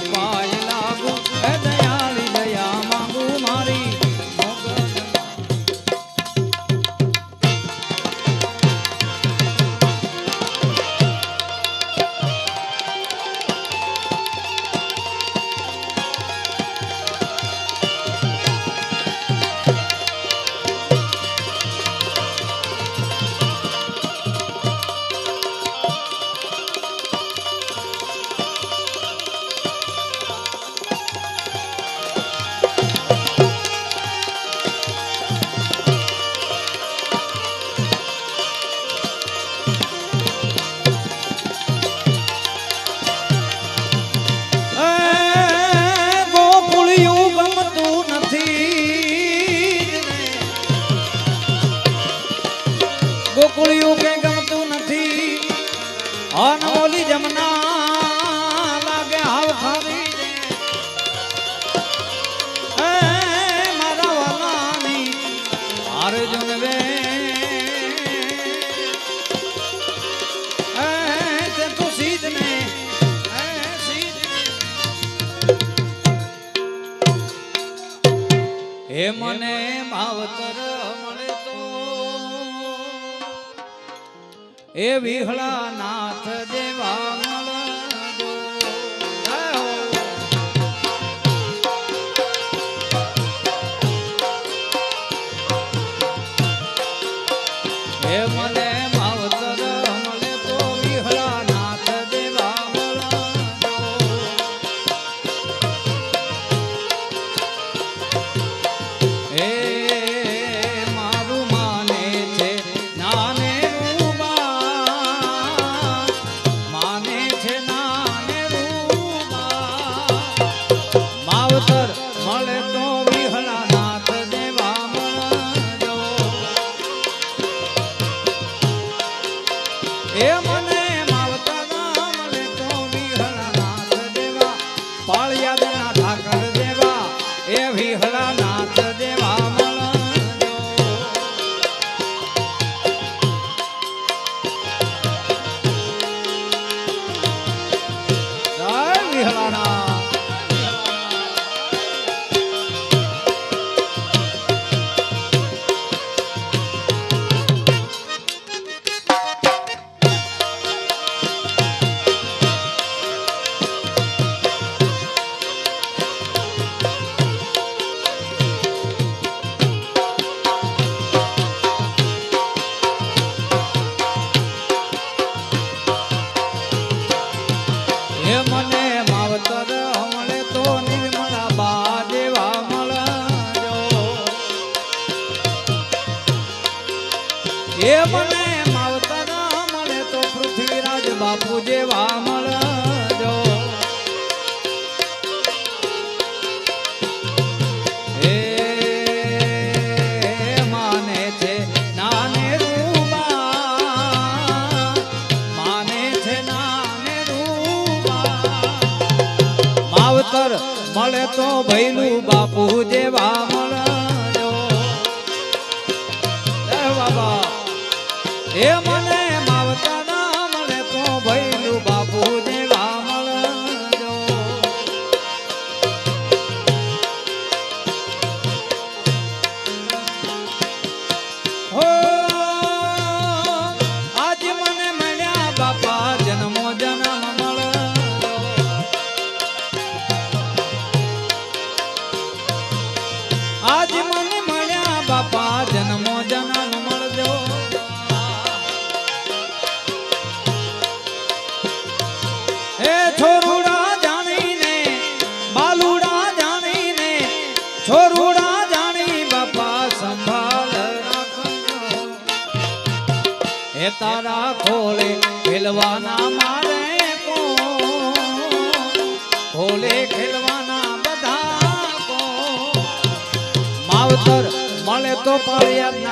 पाए On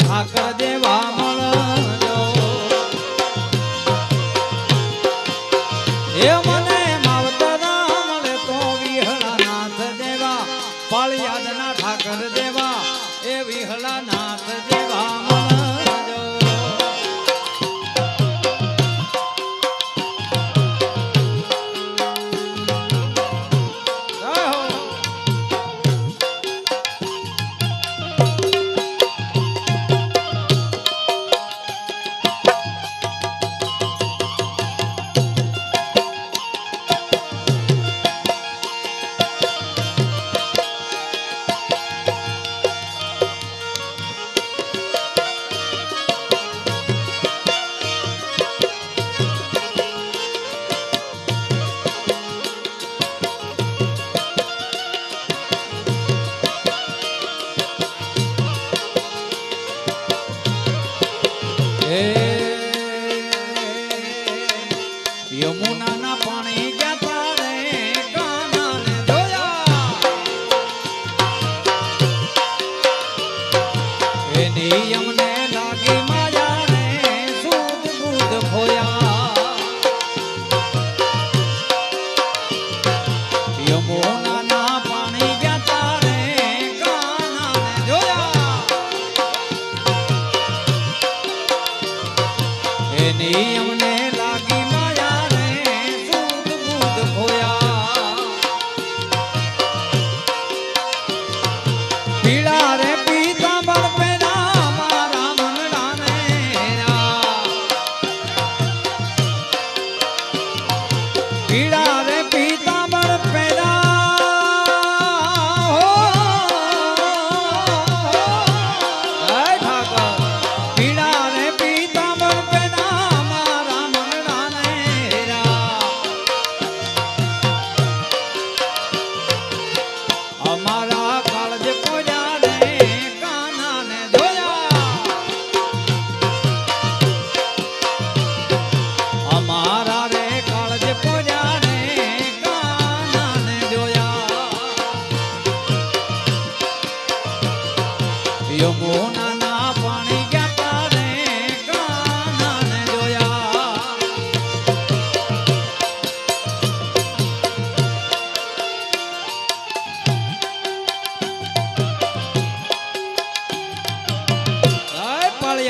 ઠાકર દેવા મળજો. એ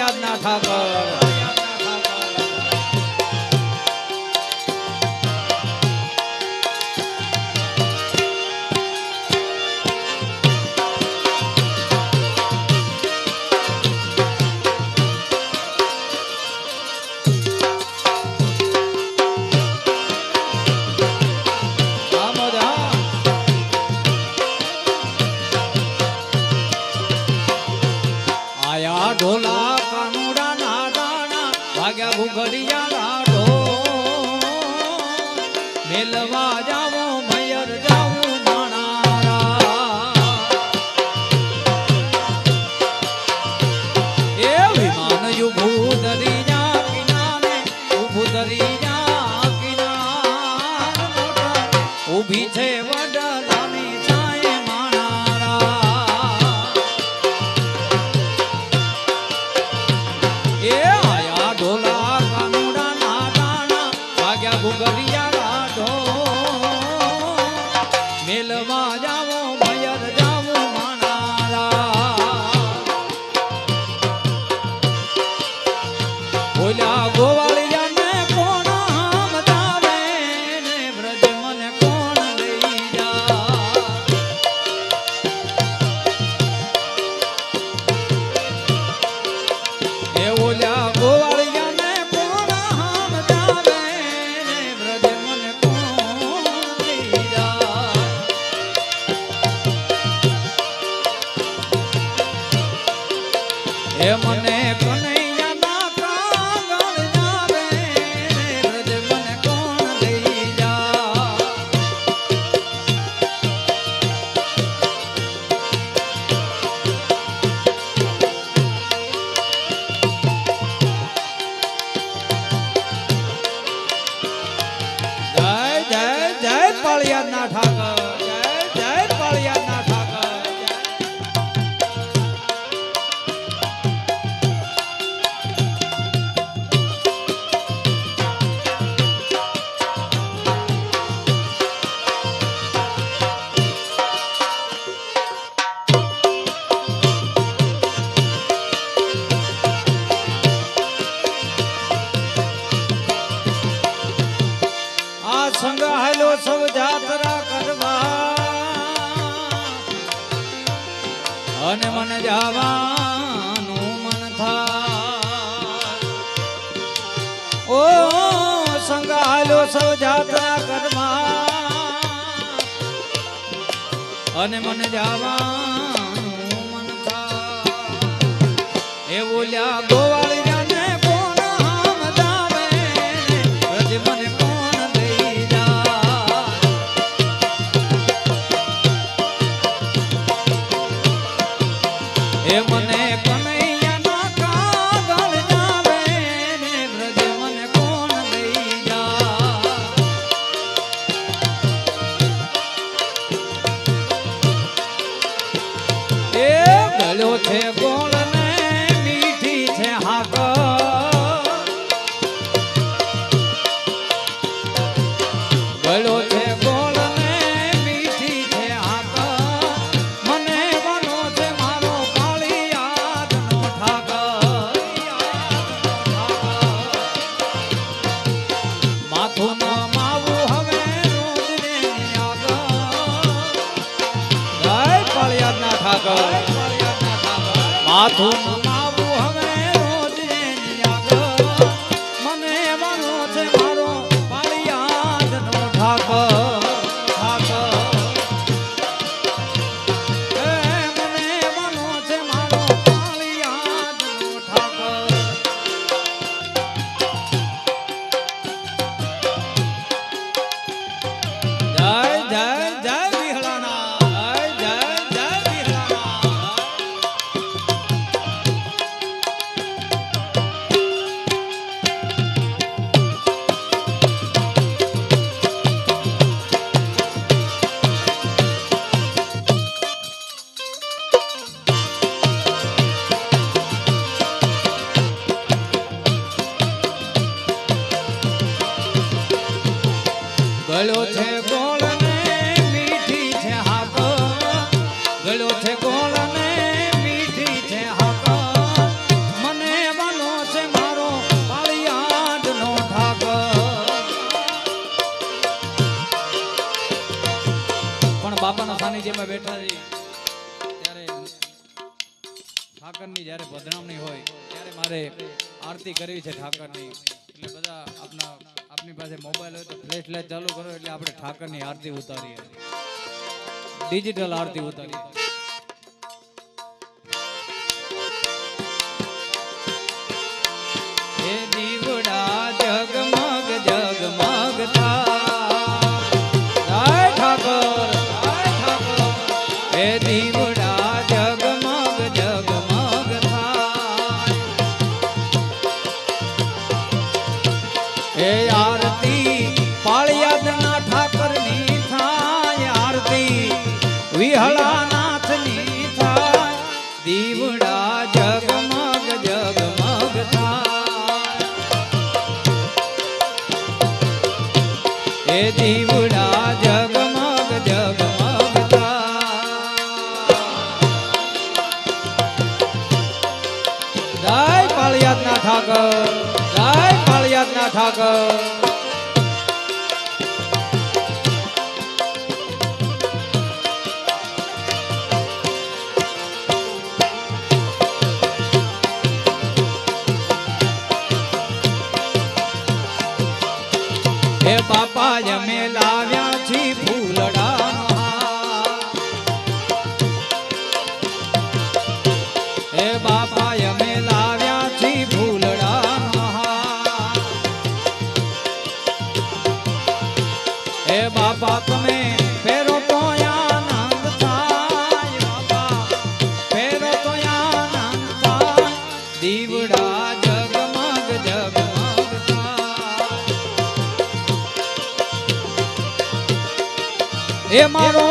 জগন্নাথ ঠাকুর ઓ સંગાલો સૌ જાતના કર્મા અને મને જાવા મન થા એ બોલ્યા ગો આરતી ઉતારી ડિજિટલ આરતી ઉતારી પાપા અમે લાવ્યા છી ફૂલડા મારો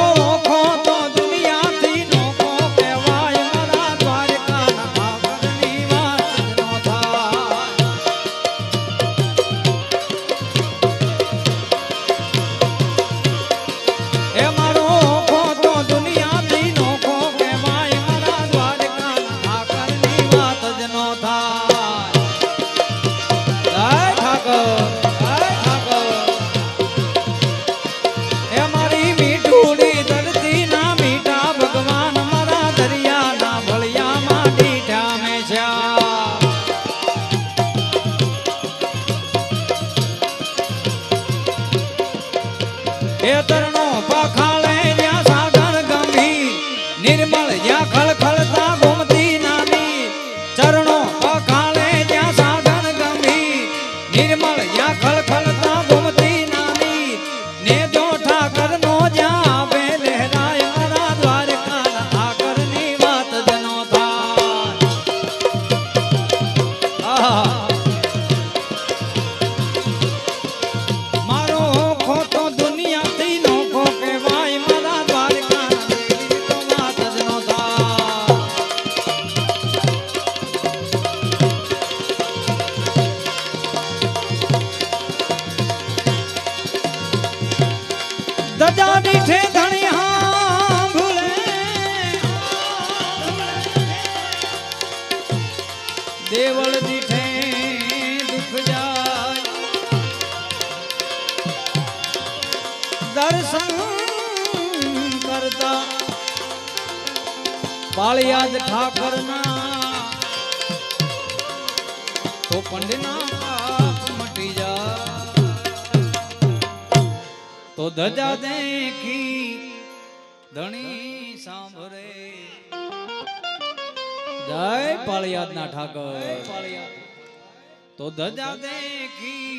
જય પાળિયાદના ઠાકર. તો ધજા દેખી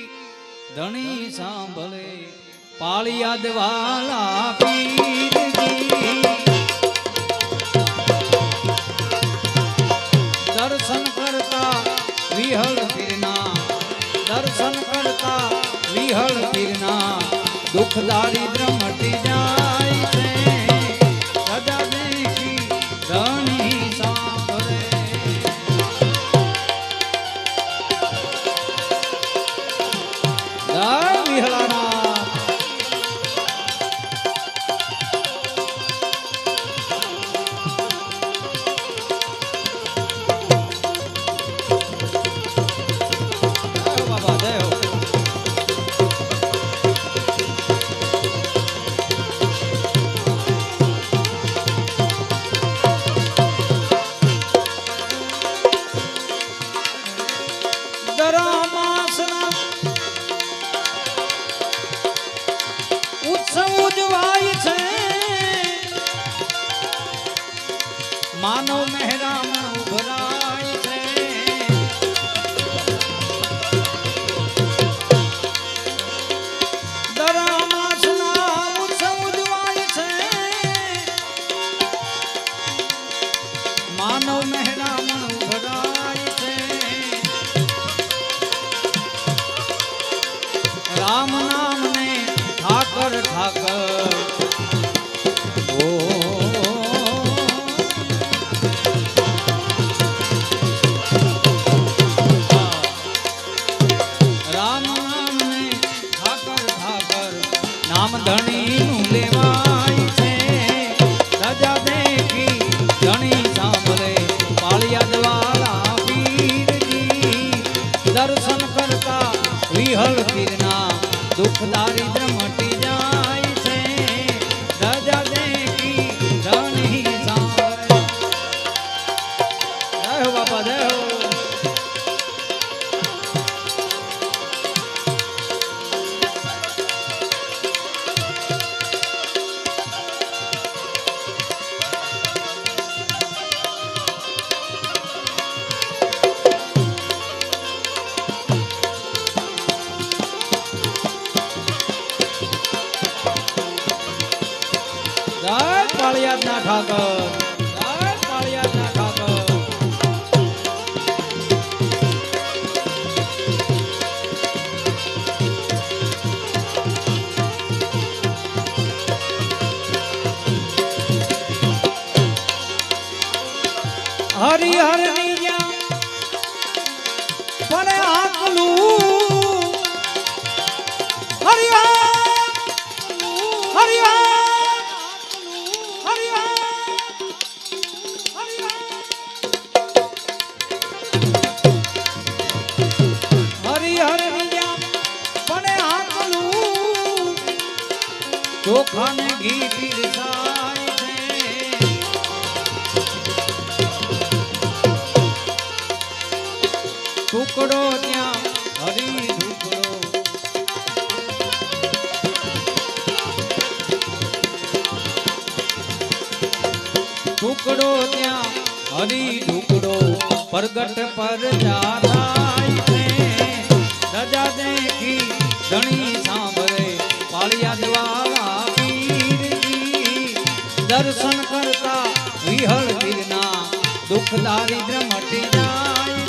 ધણી સાંભળે પાળિયાદ વાલા દર્શન કરતા વિહળ ફિરના દર્શન કરતા વિહળ ફિરના દુઃખ દારિદ્રમ રામ ધણી નું લેવા ટુકડો ત્યાં, હરી ઢુકડો, પ્રગટ પર જાનાય રજા દેખી ધણી સાંભળે, પાળિયા દ્વારા દર્શન કરતા વિહળ ગીરના, દુઃખ દારિદ્ર મટી જાય.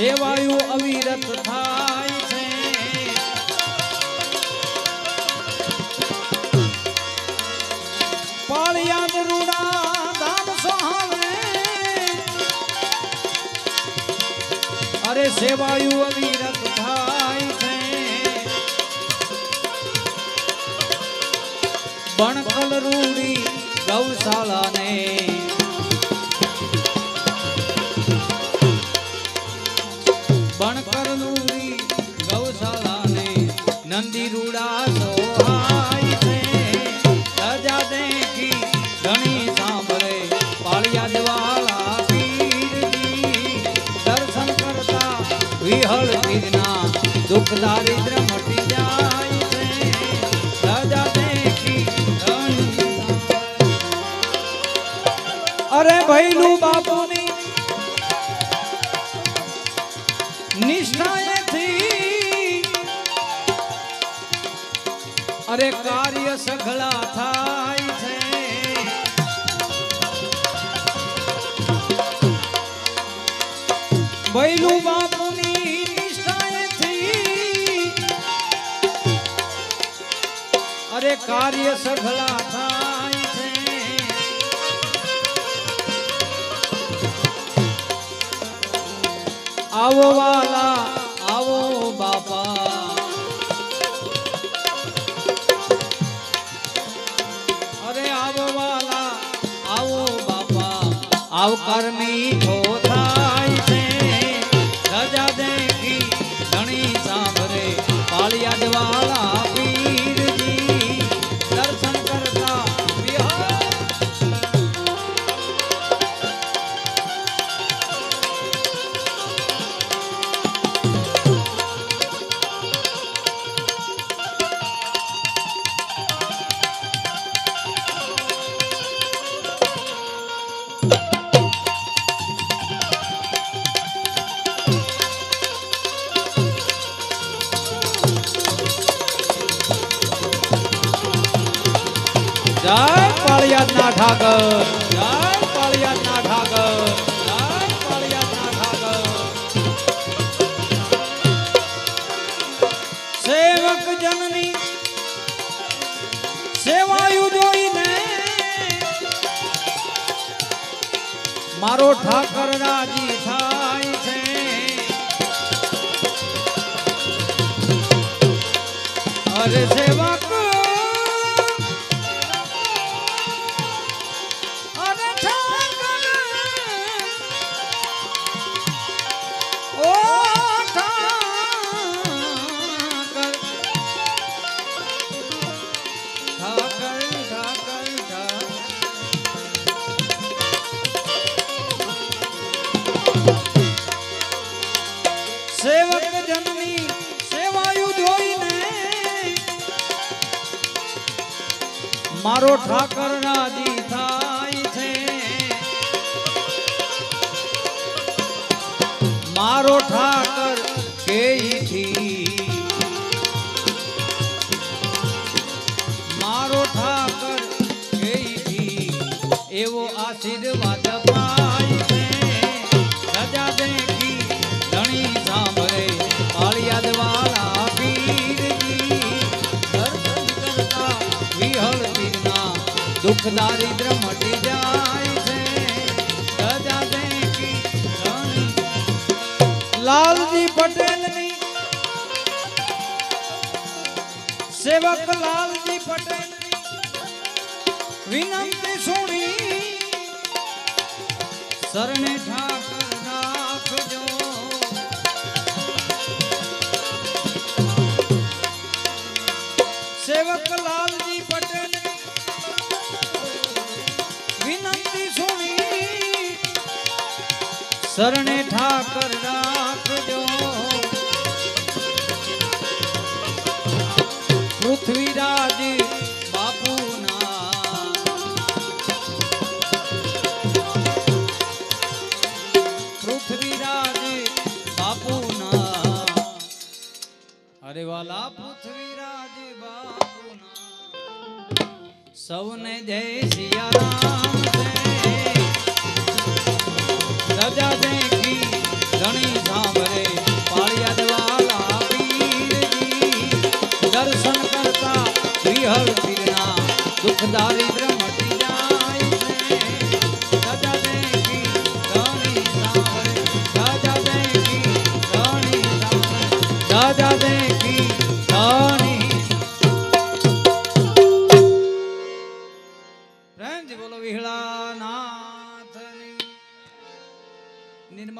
સેવાયુ અવિરત થાય છે. પાળિયાદ રૂડા દાન સોહાવે. અરે સેવાયુ અવિરત થાય છે. બણકલ રૂડી ગૌશાળાને ચંદીરૂડા સોહાય છે. રાજા દેખી ધણી સાંભળે પાળિયા જવાળા દુઃખ દારિદ્ર કાર્ય સઘળા થાય છે. આવો વાલા, આવો બાપા. અરે આવો વાલા, આવો બાપા. આવકાર મીઠો મારો ઠાકર રાજી થાય છે. અરે સેવક દુઃખ દારિદ્ર મટી જાય છે. લાલજી પટેલની સેવક લાલજી શરણે ઠાકર રાખજો. પૃથ્વીરાજ બાપુના. પૃથ્વીરાજ બાપુના. અરે વાલા પૃથ્વીરાજ બાપુના. સૌને જય છે રજા દેખી ઘણી સાંભળે પાળિયાદ વાલા પીરજી દર્શન કરતા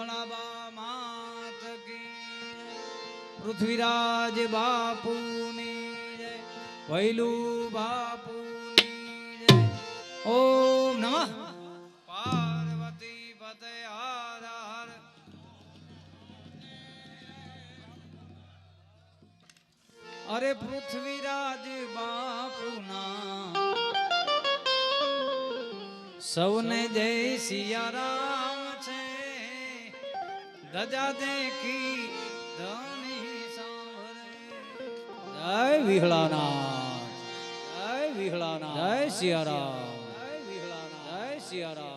નિર્મળા બા માત કી. પૃથ્વીરાજ બાપુની જય, વૈલુ બાપુની જય. ઓમ નમઃ. પાર્વતી પતે હર હર. અરે પૃથ્વીરાજ બાપુના. સૌને જય સિયારામ છે રજા દેખી ધની સાંભળે. જય વિહળાનાથ. જય વિહળાનાથ. જય સિયારામ જય વિહળાનાથ. જય સિયારામ